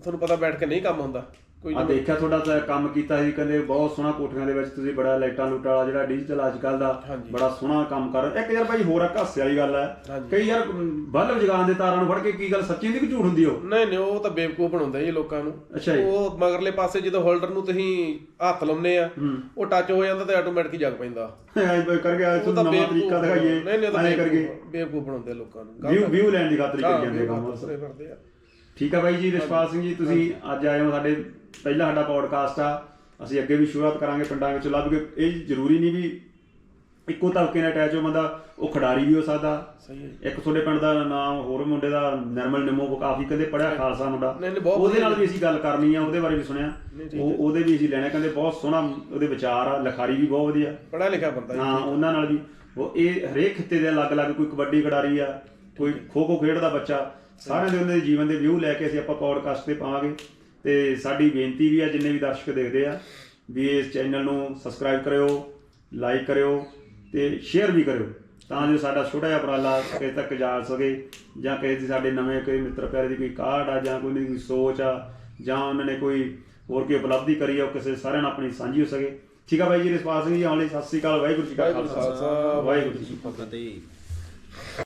ਤੁਹਾਨੂੰ ਪਤਾ ਬੈਠ ਕੇ ਨਹੀਂ ਕੰਮ ਹੁੰਦਾ। ਕੋਈ ਆ ਦੇਖਿਆ ਤੁਹਾਡਾ ਤਾਂ ਕੰਮ ਕੀਤਾ ਸੀ ਕਹਿੰਦੇ ਬਹੁਤ ਸੋਹਣਾ ਕੋਠੀਆਂ ਦੇ ਵਿੱਚ ਤੁਸੀਂ ਬੜਾ ਲਾਈਟਾਂ ਲੂਟਾਂ ਵਾਲਾ ਜਿਹੜਾ ਡਿਜੀਟਲ ਅੱਜ ਕੱਲ ਦਾ। ਬੜਾ ਸੋਹਣਾ ਕੰਮ ਕਰ ਰਹੇ। ਇੱਕ ਯਾਰ ਭਾਈ ਹੋਰ ਆ ਹਾਸੇ ਵਾਲੀ ਗੱਲ ਹੈ। ਕਈ ਯਾਰ ਬਲਬ ਜਗਾਉਣ ਦੇ ਤਾਰਾਂ ਨੂੰ ਫੜ ਕੇ ਕੀ ਗੱਲ ਸੱਚੀ ਦੀ ਕਿ ਝੂਠ ਹੁੰਦੀ ਉਹ? ਨਹੀਂ ਨਹੀਂ ਉਹ ਤਾਂ ਬੇਵਕੂਫ ਬਣਾਉਂਦਾ ਜੀ ਲੋਕਾਂ ਨੂੰ। ਉਹ ਮਗਰਲੇ ਪਾਸੇ ਜਦੋਂ ਹੋਲਡਰ ਨੂੰ ਤੁਸੀਂ ਹੱਥ ਲਾਉਂਦੇ ਆ ਉਹ ਟੱਚ ਹੋ ਜਾਂਦਾ ਤੇ ਆਟੋਮੈਟਿਕ ਜਗ ਪੈਂਦਾ। ਐਂ ਕੋਈ ਕਰਕੇ ਆ ਤੁਹਾਨੂੰ ਨਵਾਂ ਤਰੀਕਾ ਦਿਖਾਈਏ। ਨਹੀਂ ਨਹੀਂ ਉਹ ਤਾਂ ਕਰਕੇ। ਬੇਵਕੂਫ ਬਣਾਉਂਦੇ ਲੋਕਾਂ ਨੂੰ। ਵਿਊ ਵਿਊ ਲੈਣ ਦੀ ਖਾਤਰ ਕਰੀ ਜਾਂਦੇ ਕੰਮ ਠੀਕ ਆ ਬਾਈ ਜੀ ਰਿਸ਼ਪਾਲ ਸਿੰਘ ਜੀ ਤੁਸੀਂ ਅੱਜ ਆਏ ਹੋ ਸਾਡੇ ਪਹਿਲਾ ਸਾਡਾ ਪੌਡਕਾਸਟ ਆ ਅਸੀਂ ਅੱਗੇ ਵੀ ਸ਼ੁਰੂਆਤ ਕਰਾਂਗੇ ਪਿੰਡਾਂ ਵਿੱਚ ਲੱਭ ਕੇ। ਇਹ ਜ਼ਰੂਰੀ ਨਹੀਂ ਵੀ ਇੱਕੋ ਤਬਕੇ ਨਾਲ ਅਟੈਚ ਹੋ ਬੰਦਾ ਉਹ ਖਿਡਾਰੀ ਵੀ ਹੋ ਸਕਦਾ। ਸਹੀ ਹੈ ਜੀ। ਇੱਕ ਤੁਹਾਡੇ ਪਿੰਡ ਦਾ ਨਾਮ ਹੋਰ ਮੁੰਡੇ ਦਾ ਨਿਰਮਲ ਨਿੰਮੋ ਕਾਫੀ ਕਹਿੰਦੇ ਪੜਿਆ ਖਾਲਸਾ ਮੁੰਡਾ। ਉਹਦੇ ਨਾਲ ਵੀ ਅਸੀਂ ਗੱਲ ਕਰਨੀ ਆ ਉਹਦੇ ਬਾਰੇ ਵੀ ਸੁਣਿਆ। ਉਹ ਉਹਦੇ ਵੀ ਅਸੀਂ ਲੈਣਾ ਕਹਿੰਦੇ ਬਹੁਤ ਸੋਹਣਾ ਉਹਦੇ ਵਿਚਾਰ ਆ ਲਿਖਾਰੀ ਵੀ ਬਹੁਤ ਵਧੀਆ। ਪੜ੍ਹਿਆ ਲਿਖਿਆ ਬੰਦਾ ਹਾਂ ਉਹਨਾਂ ਨਾਲ ਵੀ। ਉਹ ਇਹ ਹਰੇਕ ਖਿੱਤੇ ਦੇ ਅਲੱਗ-ਅਲੱਗ ਕੋਈ ਕਬੱਡੀ ਖਿਡਾਰੀ ਆ ਕੋਈ ਖੋ-ਖੋ ਖੇਡਦਾ ਬੱਚਾ ਸਾਰਿਆਂ ਦੇ ਉਹਨਾਂ ਦੇ ਜੀਵਨ ਦੇ ਵਿਊ ਲੈ ਕੇ ਅਸੀਂ ਆਪਾਂ ਪੌਡਕਾਸਟ ਤੇ ਪਾਵਾਂਗੇ। ਤੇ ਸਾਡੀ ਬੇਨਤੀ ਵੀ ਆ ਜਿੰਨੇ ਵੀ ਦਰਸ਼ਕ ਦੇਖਦੇ ਆ ਵੀ ਇਸ ਚੈਨਲ ਨੂੰ ਸਬਸਕ੍ਰਾਈਬ ਕਰਿਓ ਲਾਈਕ ਕਰਿਓ ਤੇ ਸ਼ੇਅਰ ਵੀ ਕਰਿਓ ਤਾਂ ਜੋ ਸਾਡਾ ਛੋਟਾ ਜਿਹਾ ਉਪਰਾਲਾ ਕਿਸੇ ਤੱਕ ਜਾ ਸਕੇ ਜਾਂ ਕਿਸੇ ਦੀ ਸਾਡੇ ਨਵੇਂ ਕੋਈ ਮਿੱਤਰ ਪਿਆਰੇ ਦੀ ਕੋਈ ਕਾਢ ਆ ਜਾਂ ਕੋਈ ਕੋਈ ਸੋਚ ਆ ਜਾਂ ਉਹਨਾਂ ਨੇ ਕੋਈ ਹੋਰ ਕੋਈ ਉਪਲਬਧੀ ਕਰੀ ਆ ਉਹ ਕਿਸੇ ਸਾਰਿਆਂ ਨਾਲ ਆਪਣੀ ਸਾਂਝੀ ਹੋ ਸਕੇ। ਠੀਕ ਆ ਬਾਈ ਜੀ ਰਿਸਪਾਲ ਸਿੰਘ ਜੀ ਆਉਣ ਲਈ ਸਤਿ ਸ੍ਰੀ ਅਕਾਲ ਵਾਹਿਗੁਰੂ ਜੀ ਕਾ ਖਾਲਸਾ। ਵਾਹਿਗੁਰੂ ਜੀ ਕੀ ਫਤਿਹ।